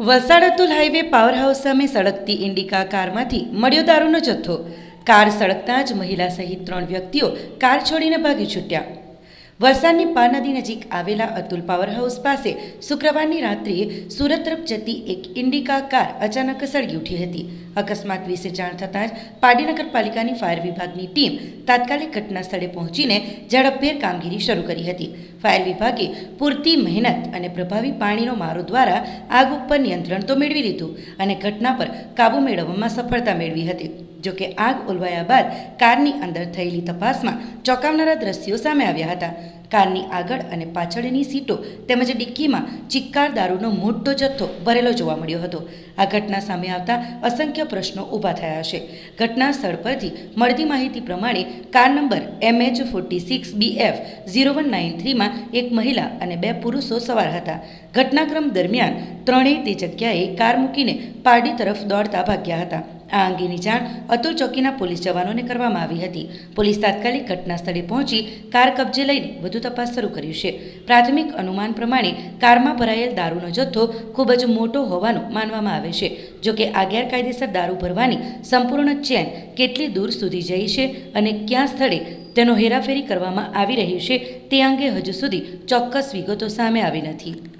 Valsad Atul highway power house સામે સળગતી ઇન્ડિકા કારમાંથી મળ્યો દારૂનો જથ્થો. કાર સળગતા જ મહિલા સહિત ત્રણ વ્યક્તિઓ કાર છોડીને ભાગી છૂટ્યા. વલસાડની પાર નદી નજીક આવેલા અતુલ પાવર હાઉસ પાસે શુક્રવારની રાત્રિએ સુરત તરફ જતી એક ઇન્ડિકા કાર અચાનક સળગી ઉઠી હતી. અકસ્માત વિશે જાણ થતાં જ પાડી નગરપાલિકાની ફાયર વિભાગની ટીમ તાત્કાલિક ઘટના સ્થળે પહોંચીને ઝડપભેર કામગીરી શરૂ કરી હતી. ફાયર વિભાગે પૂરતી મહેનત અને પ્રભાવી પાણીનો મારો દ્વારા આગ ઉપર નિયંત્રણ તો મેળવી લીધું અને ઘટના પર કાબૂ મેળવવામાં સફળતા મેળવી હતી. જોકે આગ ઓલવાયા બાદ કારની અંદર થયેલી તપાસમાં ચોંકાવનારા દ્રશ્યો સામે આવ્યા હતા. કારની આગળ અને પાછળની સીટો તેમજ ડિક્કીમાં ચિક્કાર દારૂનો મોટો જથ્થો ભરેલો જોવા મળ્યો હતો. આ ઘટના સામે આવતા અસંખ્ય પ્રશ્નો ઊભા થયા છે. ઘટના સ્થળ પરથી મળતી માહિતી પ્રમાણે car number MH forty six BF zero one nine થ્રીમાં એક મહિલા અને બે પુરુષો સવાર હતા. ઘટનાક્રમ દરમિયાન ત્રણેય તે જગ્યાએ કાર મૂકીને પારડી તરફ દોડતા ભાગ્યા હતા. આ અંગેની જાણ અતુલ ચોકીના પોલીસ જવાનોને કરવામાં આવી હતી. પોલીસ તાત્કાલિક ઘટના સ્થળે પહોંચી કાર કબજે લઈને વધુ તપાસ શરૂ કર્યું છે. પ્રાથમિક અનુમાન પ્રમાણે કારમાં ભરાયેલ દારૂનો જથ્થો ખૂબ જ મોટો હોવાનું માનવામાં આવે છે. જોકે આ ગેરકાયદેસર દારૂ ભરવાની સંપૂર્ણ ચેન કેટલી દૂર સુધી જઈ છે અને ક્યાં સ્થળે તેનો હેરાફેરી કરવામાં આવી રહી છે તે અંગે હજુ સુધી ચોક્કસ વિગતો સામે આવી નથી.